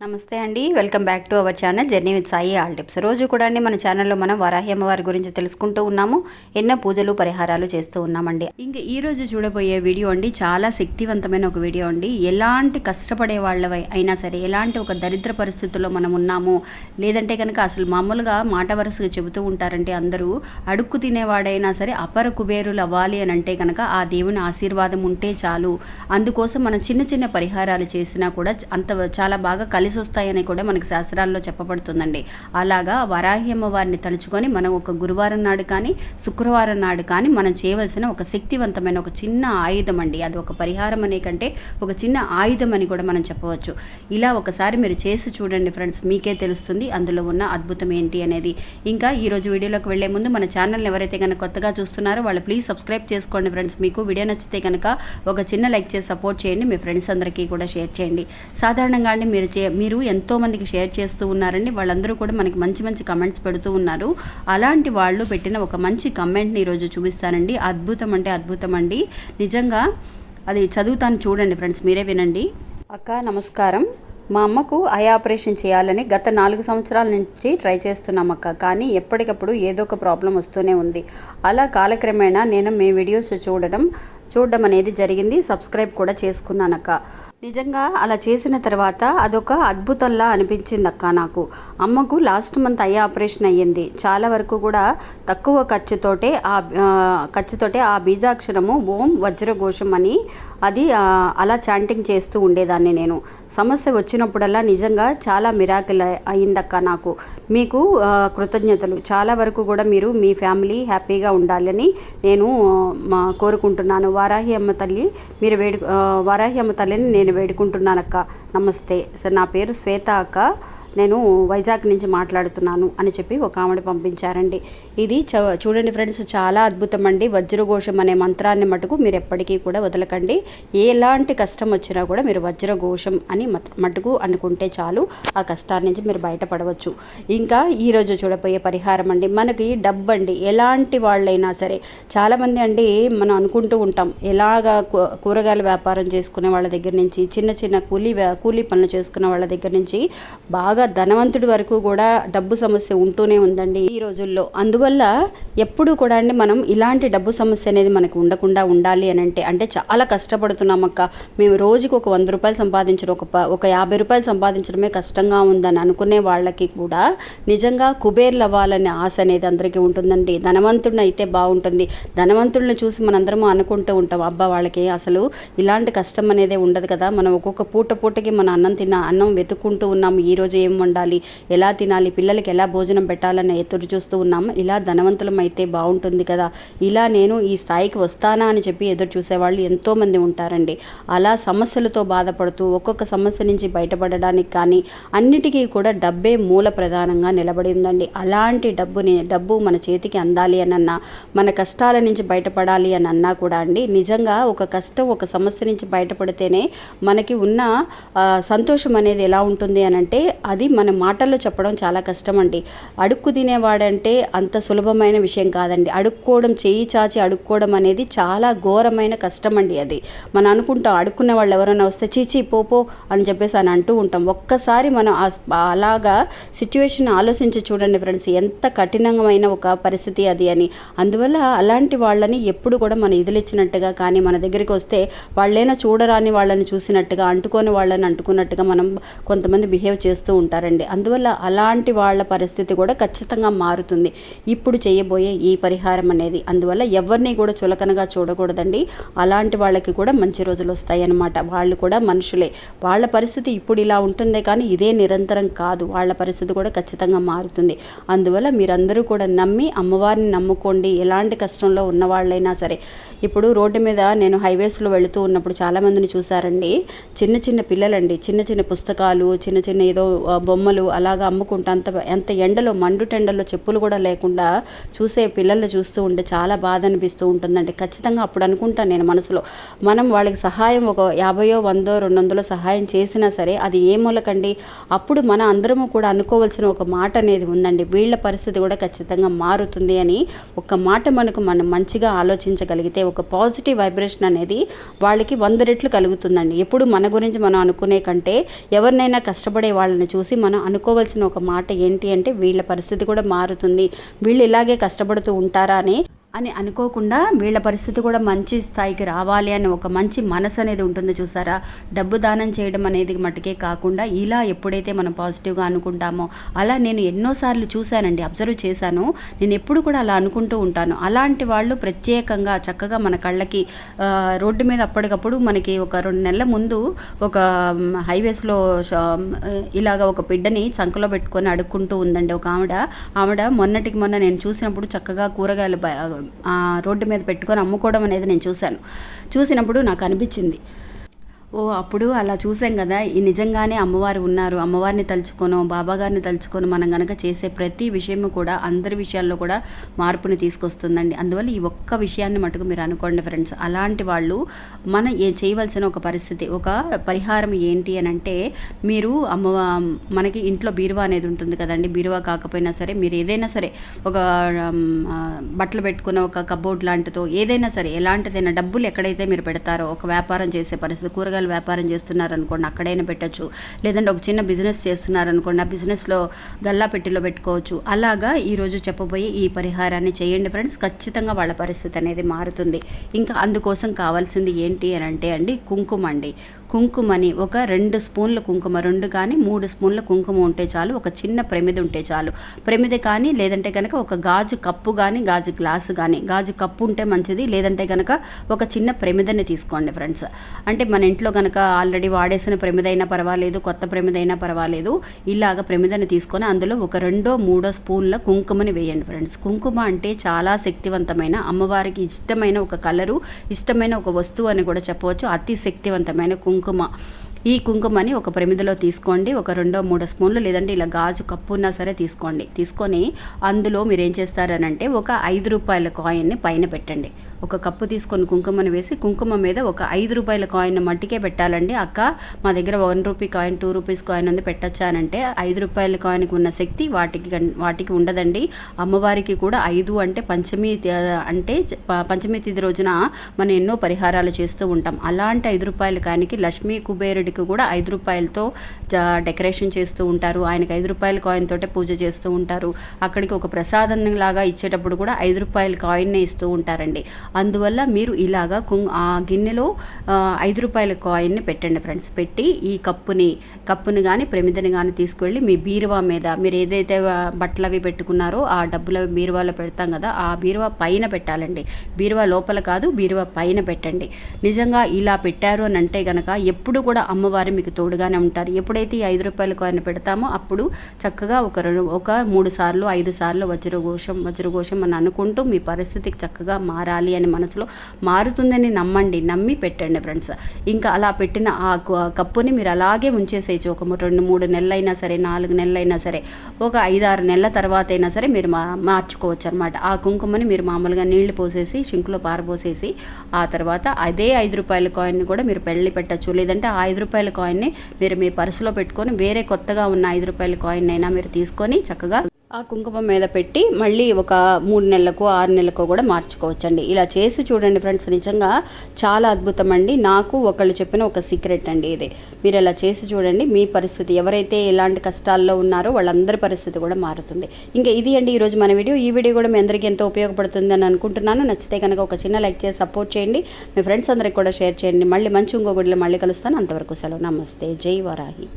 నమస్తే అండి. Welcome back to our channel journey with Sai all tips. రోజు కూడా అండి మన ఛానల్లో మనం వరాహి అమ్మవారి గురించి తెలుసుకుంటూ ఉన్నాము. ఎన్నో పూజలు పరిహారాలు చేస్తూ ఉన్నామండి. ఇంకా ఈ రోజు చూడబోయే వీడియో అండి చాలా శక్తివంతమైన ఒక వీడియో అండి. ఎలాంటి కష్టపడే వాళ్ళవై అయినా సరే ఎలాంటి ఒక దరిద్ర పరిస్థితుల్లో మనం ఉన్నాము లేదంటే కనుక అసలు మామూలుగా మాట వరుసగా చెబుతూ ఉంటారంటే అందరూ అడుక్కు తినేవాడైనా సరే అపర కుబేరులు అవ్వాలి అని అంటే కనుక ఆ దేవుని ఆశీర్వాదం ఉంటే చాలు. అందుకోసం మనం చిన్న చిన్న పరిహారాలు చేసినా కూడా అంత చాలా బాగా కలిసి వస్తాయని కూడా మనకి శాస్త్రాల్లో చెప్పబడుతుందండి. అలాగా వరాహి అమ్మవారిని తలుచుకొని మనం ఒక గురువారం నాడు కానీ శుక్రవారం నాడు కానీ మనం చేయవలసిన ఒక శక్తివంతమైన ఒక చిన్న ఆయుధం అండి అది ఒక పరిహారం అనే కంటే ఒక చిన్న ఆయుధం అని కూడా మనం చెప్పవచ్చు. ఇలా ఒకసారి మీరు చేసి చూడండి ఫ్రెండ్స్ మీకే తెలుస్తుంది అందులో ఉన్న అద్భుతం ఏంటి అనేది. ఇంకా ఈరోజు వీడియోలోకి వెళ్ళే ముందు మన ఛానల్ని ఎవరైతే కనుక కొత్తగా చూస్తున్నారో వాళ్ళు ప్లీజ్ సబ్స్క్రైబ్ చేసుకోండి ఫ్రెండ్స్. మీకు వీడియో నచ్చితే కనుక ఒక చిన్న లైక్ చేసి సపోర్ట్ చేయండి. మీ ఫ్రెండ్స్ అందరికీ కూడా షేర్ చేయండి. సాధారణంగా అండి మీరు చే మీరు ఎంతోమందికి షేర్ చేస్తూ ఉన్నారండి. వాళ్ళందరూ కూడా మనకి మంచి మంచి కమెంట్స్ పెడుతూ ఉన్నారు. అలాంటి వాళ్ళు పెట్టిన ఒక మంచి కమెంట్ని ఈరోజు చూపిస్తానండి. అద్భుతం అంటే అద్భుతం అండి. నిజంగా అది చదువుతాను చూడండి ఫ్రెండ్స్ మీరే వినండి. అక్క నమస్కారం. మా అమ్మకు ఐ ఆపరేషన్ చేయాలని గత నాలుగు సంవత్సరాల నుంచి ట్రై చేస్తున్నాం అక్క. కానీ ఎప్పటికప్పుడు ఏదో ఒక ప్రాబ్లం వస్తూనే ఉంది. అలా కాలక్రమేణా నేను మీ వీడియోస్ చూడడం చూడడం అనేది జరిగింది. సబ్స్క్రైబ్ కూడా చేసుకున్నానక్క. నిజంగా అలా చేసిన తర్వాత అదొక అద్భుతంలా అనిపించింది అక్క నాకు. అమ్మకు లాస్ట్ మంత్ అయ్యే ఆపరేషన్ అయ్యింది. చాలా వరకు కూడా తక్కువ ఖర్చుతోటే ఆ ఖర్చుతోటే ఆ బీజాక్షరము ఓం వజ్రఘోషం అని అది అలా చాంటింగ్ చేస్తూ ఉండేదాన్ని నేను. సమస్య వచ్చినప్పుడల్లా నిజంగా చాలా మిరాకిల్ అయిందక్క నాకు. మీకు కృతజ్ఞతలు. చాలా వరకు కూడా మీరు మీ ఫ్యామిలీ హ్యాపీగా ఉండాలని నేను మా కోరుకుంటున్నాను. వారాహి అమ్మ తల్లి మీరు వేడు వారాహి అమ్మ తల్లిని నేను వేడుకుంటున్నాను అక్క నమస్తే. సార్ నా పేరు శ్వేత అక్క. నేను వైజాగ్ నుంచి మాట్లాడుతున్నాను అని చెప్పి ఒక ఆమెను పంపించారండి. ఇది చ చూడండి ఫ్రెండ్స్ చాలా అద్భుతం అండి. వజ్రఘోషం అనే మంత్రాన్ని మటుకు మీరు ఎప్పటికీ కూడా వదలకండి. ఎలాంటి కష్టం వచ్చినా కూడా మీరు వజ్రఘోషం అని మటుకు అనుకుంటే చాలు ఆ కష్టాన్ని నుంచి మీరు బయటపడవచ్చు. ఇంకా ఈరోజు చూడబోయే పరిహారం అండి మనకి డబ్బు అండి. ఎలాంటి వాళ్ళైనా సరే చాలామంది అండి మనం అనుకుంటూ ఉంటాం ఎలాగా కూరగాయల వ్యాపారం చేసుకునే వాళ్ళ దగ్గర నుంచి చిన్న చిన్న కూలీ వ్యా- కూలీ పనులు చేసుకునే వాళ్ళ దగ్గర నుంచి బాగా ధనవంతుడి వరకు కూడా డబ్బు సమస్య ఉంటూనే ఉందండి ఈ రోజుల్లో. అందువల్ల ఎప్పుడు కూడా అండి మనం ఇలాంటి డబ్బు సమస్య అనేది మనకు ఉండకుండా ఉండాలి అని అంటే అంటే చాలా కష్టపడుతున్నాం అక్క. మేము రోజుకు ఒక వంద రూపాయలు సంపాదించడం ఒక ఒక యాభై రూపాయలు సంపాదించడమే కష్టంగా ఉందని అనుకునే వాళ్ళకి కూడా నిజంగా కుబేర్లు అవ్వాలనే ఆశ అనేది అందరికీ ఉంటుందండి. ధనవంతుడిని అయితే బాగుంటుంది. ధనవంతుడిని చూసి మనందరము అనుకుంటూ ఉంటాం అబ్బా వాళ్ళకి అసలు ఇలాంటి కష్టం అనేది ఉండదు కదా. మనం ఒక్కొక్క పూట పూటకి మన అన్నం తిన్న అన్నం వెతుక్కుంటూ ఉన్నాము ఈ రోజు ఏం వండాలి ఎలా తినాలి పిల్లలకి ఎలా భోజనం పెట్టాలని ఎదురు చూస్తూ ఉన్నాము ఇలా ధనవంతులం అయితే బాగుంటుంది కదా. ఇలా నేను ఈ స్థాయికి వస్తానా అని చెప్పి ఎదురు చూసేవాళ్ళు ఎంతోమంది ఉంటారండి. అలా సమస్యలతో బాధపడుతూ ఒక్కొక్క సమస్య నుంచి బయటపడడానికి కానీ అన్నిటికీ కూడా డబ్బే మూల ప్రధానంగా నిలబడి ఉందండి. అలాంటి డబ్బుని డబ్బు మన చేతికి అందాలి అని అన్నా మన కష్టాల నుంచి బయటపడాలి అని అన్నా కూడా అండి నిజంగా ఒక కష్టం ఒక సమస్య నుంచి బయటపడితేనే మనకి ఉన్న సంతోషం అనేది ఎలా ఉంటుంది అని అంటే అది మన మాటల్లో చెప్పడం చాలా కష్టం అండి అడుక్కు తినేవాడంటే అంత సులభమైన విషయం కాదండి. అడుక్కోవడం చేయి చాచి అడుక్కోవడం అనేది చాలా ఘోరమైన కష్టం అండి అది. మనం అనుకుంటాం అడుక్కునే వాళ్ళు ఎవరైనా వస్తే చీచీ పోపో అని చెప్పేసి అని అంటూ ఉంటాం. ఒక్కసారి మనం అలాగా సిచ్యువేషన్ ఆలోచించి చూడండి ఫ్రెండ్స్ ఎంత కఠినమైన ఒక పరిస్థితి అది అని. అందువల్ల అలాంటి వాళ్ళని ఎప్పుడు కూడా మనం ఇదిలిచ్చినట్టుగా కానీ మన దగ్గరికి వస్తే వాళ్ళైనా చూడరాని వాళ్ళని చూసినట్టుగా అంటుకొని వాళ్ళని అంటుకున్నట్టుగా మనం కొంతమంది బిహేవ్ చేస్తూ ఉంటారండి. అందువల్ల అలాంటి వాళ్ళ పరిస్థితి కూడా ఖచ్చితంగా మారుతుంది. ఇప్పుడు చేయబోయే ఈ పరిహారం అనేది. అందువల్ల ఎవరిని కూడా చులకనగా చూడకూడదండి. అలాంటి వాళ్ళకి కూడా మంచి రోజులు వస్తాయి అన్నమాట వాళ్ళు కూడా మనుషులే. వాళ్ళ పరిస్థితి ఇప్పుడు ఇలా ఉంటుందే కానీ ఇదే నిరంతరం కాదు. వాళ్ళ పరిస్థితి కూడా ఖచ్చితంగా మారుతుంది. అందువల్ల మీరందరూ కూడా నమ్మి అమ్మవారిని నమ్ముకోండి. ఎలాంటి కష్టంలో ఉన్న వాళ్ళైనా సరే. ఇప్పుడు రోడ్డు మీద నేను హైవేస్లో వెళుతూ ఉన్నప్పుడు చాలామందిని చూసారండి చిన్న చిన్న పిల్లలండి. చిన్న చిన్న పుస్తకాలు చిన్న చిన్న ఏదో బొమ్మలు అలాగా అమ్ముకుంటా అంత ఎంత ఎండలో మండుటెండలో చెప్పులు కూడా లేకుండా కాకుండా చూసే పిల్లల్ని చూస్తూ ఉంటే చాలా బాధ అనిపిస్తూ ఉంటుందండి. ఖచ్చితంగా అప్పుడు అనుకుంటాను నేను మనసులో. మనం వాళ్ళకి సహాయం ఒక యాభయో వందో రెండు వందలో సహాయం చేసినా సరే అది ఏ మూలకండి? అప్పుడు మన అందరము కూడా అనుకోవాల్సిన ఒక మాట అనేది ఉందండి. వీళ్ళ పరిస్థితి కూడా ఖచ్చితంగా మారుతుంది అని ఒక మాట మనకు మనం మంచిగా ఆలోచించగలిగితే ఒక పాజిటివ్ వైబ్రేషన్ అనేది వాళ్ళకి వంద రెట్లు కలుగుతుందండి. ఎప్పుడు మన గురించి మనం అనుకునే కంటే ఎవరినైనా కష్టపడే వాళ్ళని చూసి మనం అనుకోవాల్సిన ఒక మాట ఏంటి అంటే వీళ్ళ పరిస్థితి కూడా మారుతుంది. వీళ్ళు ఇలాగే కష్టపడుతూ ఉంటారా అని అని అనుకోకుండా వీళ్ళ పరిస్థితి కూడా మంచి స్థాయికి రావాలి అని ఒక మంచి మనసు అనేది ఉంటుంది చూసారా? డబ్బు దానం చేయడం అనేది మటుకే కాకుండా ఇలా ఎప్పుడైతే మనం పాజిటివ్గా అనుకుంటామో అలా నేను ఎన్నోసార్లు చూశానండి అబ్జర్వ్ చేశాను. నేను ఎప్పుడు కూడా అలా అనుకుంటూ ఉంటాను. అలాంటి వాళ్ళు ప్రత్యేకంగా చక్కగా మన కళ్ళకి రోడ్డు మీద అప్పటికప్పుడు మనకి ఒక రెండు నెలల ముందు ఒక హైవేస్లో ఇలాగ ఒక బిడ్డని చంకలో పెట్టుకొని అడుక్కుంటూ ఉందండి ఒక ఆవిడ. ఆవిడ మొన్నటికి మొన్న నేను చూసినప్పుడు చక్కగా కూరగాయలు రోడ్డు మీద పెట్టుకొని అమ్ముకోవడం అనేది నేను చూశాను. చూసినప్పుడు నాకు అనిపించింది. ఓ అప్పుడు అలా చూసాం కదా. ఈ నిజంగానే అమ్మవారు ఉన్నారు. అమ్మవారిని తలుచుకోను బాబాగారిని తలుచుకొని మనం గనక చేసే ప్రతి విషయము కూడా అందరి విషయాల్లో కూడా మార్పుని తీసుకొస్తుందండి. అందువల్ల ఈ ఒక్క విషయాన్ని మటుకు మీరు అనుకోండి ఫ్రెండ్స్. అలాంటి వాళ్ళు మనం ఏ చేయవలసిన ఒక పరిస్థితి ఒక పరిహారం ఏంటి అని అంటే మీరు అమ్మ మనకి ఇంట్లో బీరువా అనేది ఉంటుంది కదండి. బీరువా కాకపోయినా సరే మీరు ఏదైనా సరే ఒక బట్టలు పెట్టుకున్న ఒక కబోర్డ్ లాంటిదో ఏదైనా సరే ఎలాంటిదైనా డబ్బులు ఎక్కడైతే మీరు పెడతారో ఒక వ్యాపారం చేసే పరిస్థితి కూరగాయలు వ్యాపారం చేస్తున్నారనుకోండి అక్కడైనా పెట్టచ్చు. లేదంటే ఒక చిన్న బిజినెస్ చేస్తున్నారనుకోండి ఆ బిజినెస్లో గల్లా పెట్టిలో పెట్టుకోవచ్చు. అలాగా ఈరోజు చెప్పబోయే ఈ పరిహారాన్ని చేయండి ఫ్రెండ్స్. ఖచ్చితంగా వాళ్ళ పరిస్థితి అనేది మారుతుంది. ఇంకా అందుకోసం కావాల్సింది ఏంటి అని అంటే అండి కుంకుమ అండి. కుంకుమని ఒక రెండు స్పూన్ల కుంకుమ రెండు కానీ మూడు స్పూన్ల కుంకుమ ఉంటే చాలు ఒక చిన్న ప్రమిద ఉంటే చాలు. ప్రమిద కానీ లేదంటే కనుక ఒక గాజు కప్పు కానీ గాజు గ్లాసు కానీ గాజు కప్పు ఉంటే మంచిది లేదంటే కనుక ఒక చిన్న ప్రమిదని తీసుకోండి ఫ్రెండ్స్. అంటే మన ఇంట్లో కనుక ఆల్రెడీ వాడేసిన ప్రమిదైనా పర్వాలేదు కొత్త ప్రమిదైనా పర్వాలేదు ఇలాగ ప్రమిదని తీసుకొని అందులో ఒక రెండో మూడో స్పూన్ల కుంకుమని వేయండి ఫ్రెండ్స్. కుంకుమ అంటే చాలా శక్తివంతమైన అమ్మవారికి ఇష్టమైన ఒక కలరు ఇష్టమైన ఒక వస్తువు అని కూడా చెప్పవచ్చు. అతి శక్తివంతమైన కుంకుమ 干嘛？ఈ కుంకుమని ఒక ప్రమిదలో తీసుకోండి. ఒక రెండో మూడో స్పూన్లు లేదంటే ఇలా గాజు కప్పు ఉన్నా సరే తీసుకోండి. తీసుకొని అందులో మీరు ఏం చేస్తారనంటే ఒక ఐదు రూపాయల కాయిన్ని పైన పెట్టండి. ఒక కప్పు తీసుకొని కుంకుమని వేసి కుంకుమ మీద ఒక ఐదు రూపాయల కాయిన్ మట్టికే పెట్టాలండి. అక్క మా దగ్గర one rupee coin two rupees coin ఉంది పెట్టొచ్చానంటే ఐదు రూపాయల కాయిన్కి ఉన్న శక్తి వాటికి వాటికి ఉండదండి. అమ్మవారికి కూడా ఐదు అంటే పంచమి అంటే చ- పంచమి తిథి రోజున మనం ఎన్నో పరిహారాలు చేస్తూ ఉంటాం. అలాంటి ఐదు రూపాయల కాయిన్కి లక్ష్మీ కుబేరుడికి కూడా ఐదు రూపాయలతో డెకరేషన్ చేస్తూ ఉంటారు. ఆయనకి ఐదు రూపాయల కాయిన్ తోటే పూజ చేస్తూ ఉంటారు. అక్కడికి ఒక ప్రసాదం లాగా ఇచ్చేటప్పుడు కూడా ఐదు రూపాయల కాయిన్నే ఇస్తూ ఉంటారండి. అందువల్ల మీరు ఇలాగా కుంగ్ ఆ గిన్నెలో ఐదు రూపాయల కాయిన్ని పెట్టండి ఫ్రెండ్స్. పెట్టి ఈ కప్పుని కప్పుని కానీ ప్రమిదని కానీ తీసుకువెళ్ళి మీ బీరువా మీద మీరు ఏదైతే బట్టలు అవి పెట్టుకున్నారో ఆ డబ్బులు బీరువాలో పెడతాం కదా ఆ బీరువా పైన పెట్టాలండి. బీరువా లోపల కాదు బీరువా పైన పెట్టండి. నిజంగా ఇలా పెట్టారు అని అంటే కనుక ఎప్పుడు కూడా అమ్మవారు మీకు తోడుగానే ఉంటారు. ఎప్పుడైతే ఈ ఐదు రూపాయల కాయిన్ పెడతామో అప్పుడు చక్కగా ఒక రెండు ఒక మూడు సార్లు ఐదు సార్లు వజ్రఘోషం వజ్రఘోషం అని అనుకుంటూ మీ పరిస్థితికి చక్కగా మారాలి అని మనసులో మారుతుందని నమ్మండి. నమ్మి పెట్టండి ఫ్రెండ్స్. ఇంకా అలా పెట్టిన ఆ కప్పుని మీరు అలాగే ఉంచేసేయచ్చు. ఒక రెండు మూడు నెలలైనా సరే నాలుగు నెలలైనా సరే ఒక ఐదారు నెలల తర్వాత అయినా సరే మీరు మా మార్చుకోవచ్చు అనమాట ఆ కుంకుమని మీరు మామూలుగా నీళ్ళు పోసేసి షింకులో పారబోసేసి ఆ తర్వాత అదే ఐదు రూపాయల కాయిన్ కూడా మీరు పెళ్ళి పెట్టచ్చు. లేదంటే ఆ ఐదు రూపాయల కాయిన్ని మీరు మీ పర్సులో పెట్టుకొని వేరే కొత్తగా ఉన్న ఐదు రూపాయల కాయిన్ అయినా మీరు తీసుకొని చక్కగా ఆ కుంకుమ మీద పెట్టి మళ్ళీ ఒక మూడు నెలలకు ఆరు నెలలకు కూడా మార్చుకోవచ్చండి. ఇలా చేసి చూడండి ఫ్రెండ్స్ నిజంగా చాలా అద్భుతం అండి నాకు ఒకళ్ళు చెప్పిన ఒక సీక్రెట్ అండి ఇది. మీరు ఇలా చేసి చూడండి మీ పరిస్థితి ఎవరైతే ఎలాంటి కష్టాల్లో ఉన్నారో వాళ్ళందరి పరిస్థితి కూడా మారుతుంది. ఇంకా ఇది అండి ఈరోజు మన వీడియో. ఈ వీడియో కూడా మీ అందరికీ ఎంతో ఉపయోగపడుతుంది అని అనుకుంటున్నాను. నచ్చితే కనుక ఒక చిన్న లైక్ చేసి సపోర్ట్ చేయండి. మీ ఫ్రెండ్స్ అందరికి కూడా షేర్ చేయండి. మళ్ళీ మంచి ఇంకో గుడిలో మళ్ళీ కలుస్తాను. అంతవరకు సెలవు. నమస్తే. జై వరాహి.